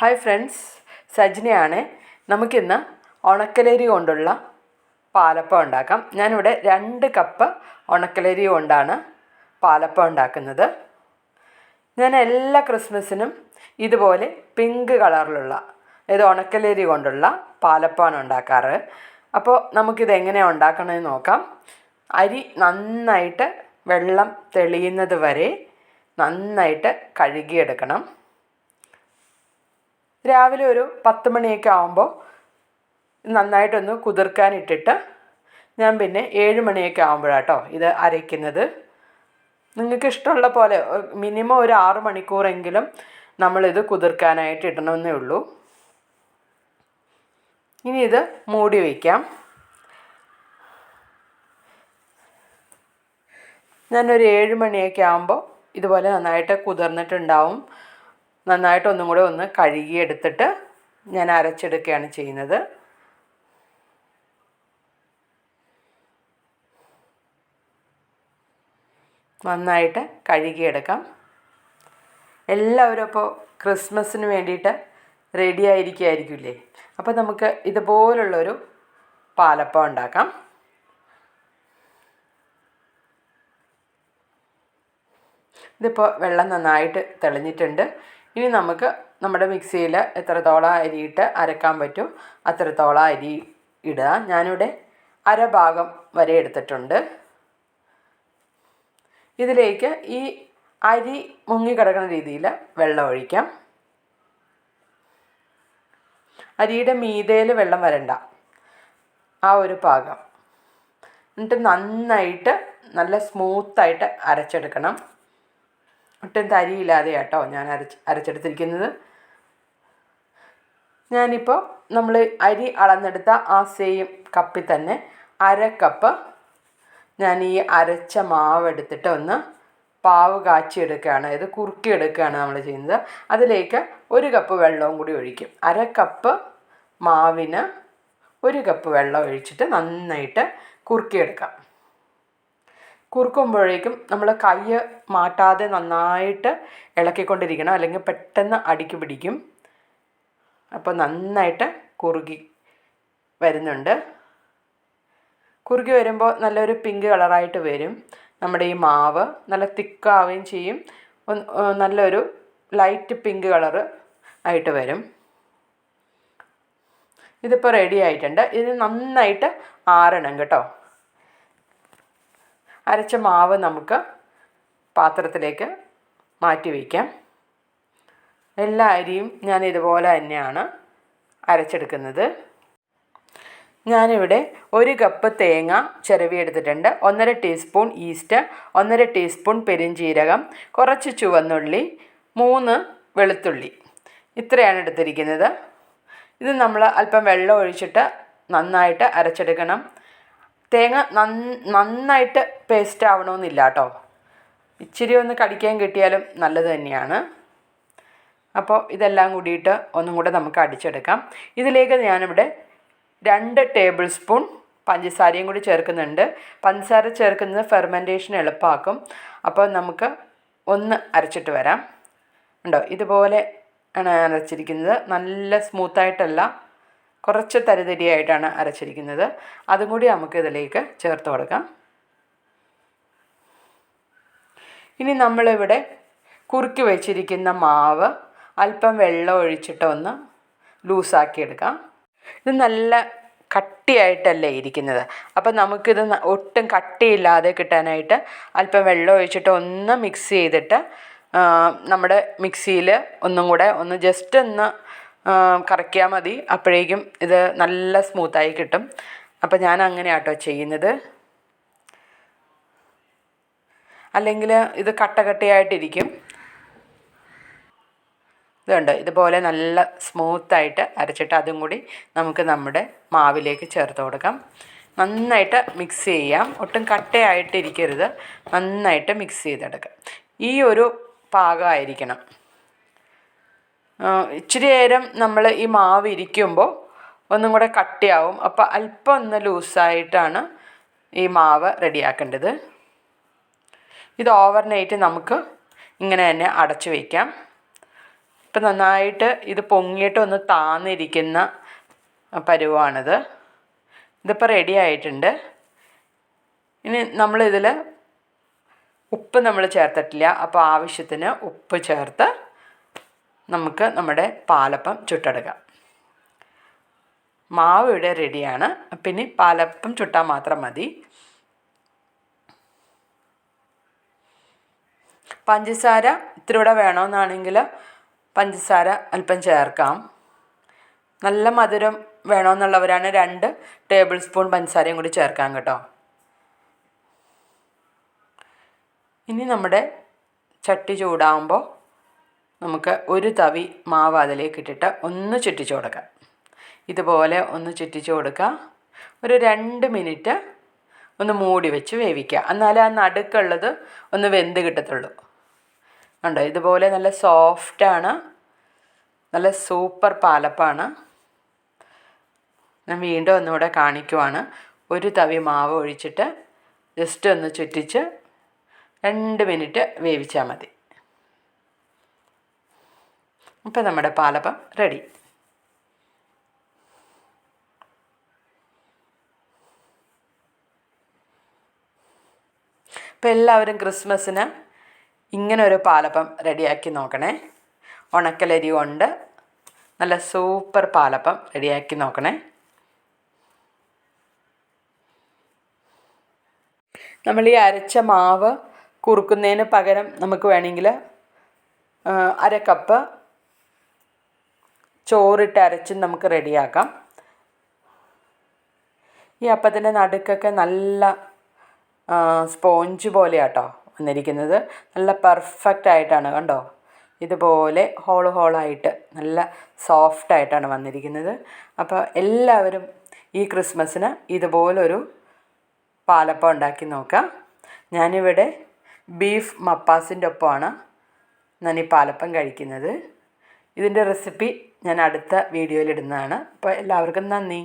Hi friends സജ്നയാണ്. നമുക്കിന്ന് ഉണക്കലരി കൊണ്ടുള്ള പാലപ്പം ഉണ്ടാക്കാം. ഞാനിവിടെ രണ്ട് കപ്പ് ഉണക്കലരി കൊണ്ടാണ് പാലപ്പം ഉണ്ടാക്കുന്നത്. ഞാൻ എല്ലാ ക്രിസ്മസിനും ഇതുപോലെ പിങ്ക് കളറിലുള്ള ഇത് ഉണക്കലരി കൊണ്ടുള്ള പാലപ്പമാണ് ഉണ്ടാക്കാറ്. അപ്പോൾ നമുക്കിത് എങ്ങനെയാണ് ഉണ്ടാക്കണമെന്ന് നോക്കാം. അരി നന്നായിട്ട് വെള്ളം തെളിയുന്നത് വരെ നന്നായിട്ട് കഴുകിയെടുക്കണം. രാവിലെ ഒരു പത്ത് മണിയൊക്കെ ആകുമ്പോൾ നന്നായിട്ടൊന്ന് കുതിർക്കാനിട്ടിട്ട് ഞാൻ പിന്നെ ഏഴ് മണിയൊക്കെ ആകുമ്പോഴാട്ടോ ഇത് അരയ്ക്കുന്നത്. നിങ്ങൾക്ക് ഇഷ്ടമുള്ള പോലെ മിനിമം ഒരു ആറ് മണിക്കൂറെങ്കിലും നമ്മളിത് കുതിർക്കാനായിട്ട് ഇടണമെന്നേ ഉള്ളൂ. ഇനി ഇത് മൂടി വയ്ക്കാം. ഞാനൊരു ഏഴ് മണിയൊക്കെ ആകുമ്പോൾ ഇതുപോലെ നന്നായിട്ട് കുതിർന്നിട്ടുണ്ടാവും. നന്നായിട്ട് ഒന്നും കൂടെ ഒന്ന് കഴുകിയെടുത്തിട്ട് ഞാൻ അരച്ചെടുക്കുകയാണ് ചെയ്യുന്നത്. നന്നായിട്ട് കഴുകിയെടുക്കാം. എല്ലാവരും അപ്പോൾ ക്രിസ്മസിന് വേണ്ടിയിട്ട് റെഡി ആയിരിക്കുമായിരിക്കില്ലേ? അപ്പോൾ നമുക്ക് ഇതുപോലുള്ളൊരു പാലപ്പം ഉണ്ടാക്കാം. ഇതിപ്പോൾ വെള്ളം നന്നായിട്ട് തെളിഞ്ഞിട്ടുണ്ട്. ഇനി നമുക്ക് നമ്മുടെ മിക്സിയിൽ എത്രത്തോളം അരിയിട്ട് അരക്കാൻ പറ്റും അത്രത്തോളം അരി ഇടുക. ഞാനിവിടെ അര ഭാഗം വരെ എടുത്തിട്ടുണ്ട്. ഇതിലേക്ക് ഈ അരി മുങ്ങിക്കിടക്കുന്ന രീതിയിൽ വെള്ളം ഒഴിക്കാം. അരിയുടെ മീതയിൽ വെള്ളം വരണ്ട. ആ ഒരു പാകം എന്നിട്ട് നന്നായിട്ട് നല്ല സ്മൂത്തായിട്ട് അരച്ചെടുക്കണം. ഒട്ടും തരിയില്ലാതെ കേട്ടോ ഞാൻ അരച്ച് അരച്ചെടുത്തിരിക്കുന്നത്. ഞാനിപ്പോൾ നമ്മൾ അരി അളന്നെടുത്ത ആ സെയിം കപ്പിൽ തന്നെ അര കപ്പ് ഞാൻ ഈ അരച്ച മാവ് എടുത്തിട്ട് ഒന്ന് പാവ് കാച്ചിയെടുക്കുകയാണ്. ഇത് കുറുക്കിയെടുക്കുകയാണ് നമ്മൾ ചെയ്യുന്നത്. അതിലേക്ക് ഒരു കപ്പ് വെള്ളവും കൂടി ഒഴിക്കും. അര കപ്പ് മാവിന് ഒരു കപ്പ് വെള്ളം ഒഴിച്ചിട്ട് നന്നായിട്ട് കുറുക്കിയെടുക്കാം. കുറുക്കുമ്പോഴേക്കും നമ്മൾ കൈ മാറ്റാതെ നന്നായിട്ട് ഇളക്കിക്കൊണ്ടിരിക്കണം. അല്ലെങ്കിൽ പെട്ടെന്ന് അടിക്ക് പിടിക്കും. അപ്പോൾ നന്നായിട്ട് കുറുകി വരുന്നുണ്ട്. കുറുകി വരുമ്പോൾ നല്ലൊരു പിങ്ക് കളറായിട്ട് വരും. നമ്മുടെ ഈ മാവ് നല്ല തിക്കാവുകയും ചെയ്യും. നല്ലൊരു ലൈറ്റ് പിങ്ക് കളറ് ആയിട്ട് വരും. ഇതിപ്പോൾ റെഡി ആയിട്ടുണ്ട്. ഇത് നന്നായിട്ട് ആറണം കേട്ടോ. അരച്ച മാവ് നമുക്ക് പാത്രത്തിലേക്ക് മാറ്റി വയ്ക്കാം. എല്ലാ അരിയും ഞാൻ ഇതുപോലെ തന്നെയാണ് അരച്ചെടുക്കുന്നത്. ഞാനിവിടെ ഒരു കപ്പ് തേങ്ങ ചിരവിയെടുത്തിട്ടുണ്ട്. ഒന്നര ടീസ്പൂൺ ഈസ്റ്റ് ഒന്നര ടീസ്പൂൺ പെരിഞ്ചീരകം കുറച്ച് ചുവന്നുള്ളി മൂന്ന് വെളുത്തുള്ളി. ഇത്രയാണ് എടുത്തിരിക്കുന്നത്. ഇത് നമ്മൾ അല്പം വെള്ളം ഒഴിച്ചിട്ട് നന്നായിട്ട് അരച്ചെടുക്കണം. തേങ്ങ നന്നായിട്ട് പേസ്റ്റ് ആവണമെന്നില്ല കേട്ടോ ഇച്ചിരി ഒന്ന് കടിക്കാൻ കിട്ടിയാലും നല്ലത് തന്നെയാണ്. അപ്പോൾ ഇതെല്ലാം കൂടിയിട്ട് ഒന്നും കൂടെ നമുക്ക് അടിച്ചെടുക്കാം. ഇതിലേക്ക് ഞാനിവിടെ രണ്ട് ടേബിൾ സ്പൂൺ പഞ്ചസാരയും കൂടി ചേർക്കുന്നുണ്ട്. പഞ്ചസാര ചേർക്കുന്നത് ഫെർമെന്റേഷൻ എളുപ്പമാക്കും അപ്പോൾ നമുക്ക് ഒന്ന് അരച്ചിട്ട് വരാം. ഉണ്ടോ ഇതുപോലെ ആണ് അരച്ചിരിക്കുന്നത്. നല്ല സ്മൂത്തായിട്ടല്ല കുറച്ച് തരിതരിയായിട്ടാണ് അരച്ചിരിക്കുന്നത്. അതും കൂടി നമുക്ക് ഇതിലേക്ക് ചേർത്ത് കൊടുക്കാം. ഇനി നമ്മളിവിടെ കുറുക്കി വെച്ചിരിക്കുന്ന മാവ് അല്പം വെള്ളം ഒഴിച്ചിട്ട് ഒന്ന് ലൂസാക്കി എടുക്കാം. ഇത് നല്ല കട്ടിയായിട്ടല്ലേ ഇരിക്കുന്നത്. അപ്പം നമുക്കിത് ഒട്ടും കട്ടിയില്ലാതെ കിട്ടാനായിട്ട് അല്പം വെള്ളം ഒഴിച്ചിട്ട് ഒന്ന് മിക്സ് ചെയ്തിട്ട് നമ്മുടെ മിക്സിയിൽ ഒന്നും കൂടെ ഒന്ന് ജസ്റ്റ് ഒന്ന് കറക്കിയാൽ മതി. അപ്പോഴേക്കും ഇത് നല്ല സ്മൂത്തായി കിട്ടും. അപ്പോൾ ഞാൻ അങ്ങനെയാണ് കേട്ടോ ചെയ്യുന്നത്. അല്ലെങ്കിൽ ഇത് കട്ട കട്ടയായിട്ടിരിക്കും ഇതുണ്ട്. ഇതുപോലെ നല്ല സ്മൂത്തായിട്ട് അരച്ചിട്ട് അതും കൂടി നമുക്ക് നമ്മുടെ മാവിലേക്ക് ചേർത്ത് കൊടുക്കാം. നന്നായിട്ട് മിക്സ് ചെയ്യാം. ഒട്ടും കട്ടയായിട്ടിരിക്കരുത്. നന്നായിട്ട് മിക്സ് ചെയ്തെടുക്കാം. ഈ ഒരു പാകമായിരിക്കണം. ഇച്ചിരി നേരം നമ്മൾ ഈ മാവ് ഇരിക്കുമ്പോൾ ഒന്നും കൂടെ കട്ടിയാവും. അപ്പോൾ അല്പം ഒന്ന് ലൂസായിട്ടാണ് ഈ മാവ് റെഡിയാക്കേണ്ടത്. ഇത് ഓവർ നൈറ്റ് നമുക്ക് ഇങ്ങനെ തന്നെ അടച്ചു വയ്ക്കാം ഇപ്പം നന്നായിട്ട് ഇത് പൊങ്ങിയിട്ട് ഒന്ന് താന്നിരിക്കുന്ന പരുവാണിത്. ഇതിപ്പോൾ റെഡി ആയിട്ടുണ്ട്. ഇനി നമ്മളിതിൽ ഉപ്പ് നമ്മൾ ചേർത്തിട്ടില്ല. അപ്പോൾ ആവശ്യത്തിന് ഉപ്പ് ചേർത്ത് നമുക്ക് നമ്മുടെ പാലപ്പം ചുട്ടെടുക്കാം. മാവ് ഇവിടെ റെഡിയാണ് പിന്നെ പാലപ്പം ചുട്ടാൽ മാത്രം മതി. പഞ്ചസാര ഇത്തിരി കൂടെ വേണമെന്നാണെങ്കിൽ പഞ്ചസാര അല്പം ചേർക്കാം. നല്ല മധുരം വേണമെന്നുള്ളവരാണ് രണ്ട് ടേബിൾ സ്പൂൺ പഞ്ചസാരയും കൂടി ചേർക്കാം കേട്ടോ. ഇനി നമ്മുടെ ചട്ടി ചൂടാകുമ്പോൾ നമുക്ക് ഒരു തവി മാവ് അതിലേക്ക് ഇട്ടിട്ട് ഒന്ന് ചുറ്റിച്ചു കൊടുക്കാം. ഇതുപോലെ ഒന്ന് ചുറ്റിച്ചു കൊടുക്കുക. ഒരു രണ്ട് മിനിറ്റ് ഒന്ന് മൂടി വെച്ച് വേവിക്കുക. എന്നാലേ ആ നടുക്കുള്ളത് ഒന്ന് വെന്ത് കിട്ടത്തുള്ളൂ. കണ്ടോ? ഇതുപോലെ നല്ല സോഫ്റ്റാണ് നല്ല സൂപ്പർ പാലപ്പാണ്. ഞാൻ വീണ്ടും ഒന്നുകൂടെ കാണിക്കുവാണ്. ഒരു തവി മാവ് ഒഴിച്ചിട്ട് ജസ്റ്റ് ഒന്ന് ചുറ്റിച്ച് രണ്ട് മിനിറ്റ് വേവിച്ചാൽ മതി. ഇപ്പം നമ്മുടെ പാലപ്പം റെഡി. ഇപ്പം എല്ലാവരും ക്രിസ്മസിന് ഇങ്ങനെ ഒരു പാലപ്പം റെഡിയാക്കി നോക്കണേ. ഉണക്കലരി കൊണ്ട് നല്ല സൂപ്പർ പാലപ്പം റെഡിയാക്കി നോക്കണേ. നമ്മൾ ഈ അരച്ച മാവ് കുറുക്കുന്നതിന് പകരം നമുക്ക് വേണമെങ്കിൽ അര കപ്പ് ചോറിട്ട് അരച്ചും നമുക്ക് റെഡിയാക്കാം. ഈ അപ്പത്തിന്റെ നടുക്കൊക്കെ നല്ല സ്പോഞ്ച് പോലെയാട്ടോ വന്നിരിക്കുന്നത്. നല്ല പെർഫെക്റ്റ് ആയിട്ടാണ് കണ്ടോ? ഇതുപോലെ ഹോൾ ഹോളായിട്ട് നല്ല സോഫ്റ്റ് ആയിട്ടാണ് വന്നിരിക്കുന്നത്. അപ്പോൾ എല്ലാവരും ഈ ക്രിസ്മസിന് ഇതുപോലൊരു പാലപ്പം ഉണ്ടാക്കി നോക്കാം. ഞാനിവിടെ ബീഫ് മപ്പാസിന്റെ ഒപ്പമാണ് ഞാൻ ഈ പാലപ്പം കഴിക്കുന്നത്. ഇതിന്റെ റെസിപ്പി ഞാൻ അടുത്ത വീഡിയോയിൽ ഇടുന്നതാണ്. അപ്പോൾ എല്ലാവർക്കും നന്ദി.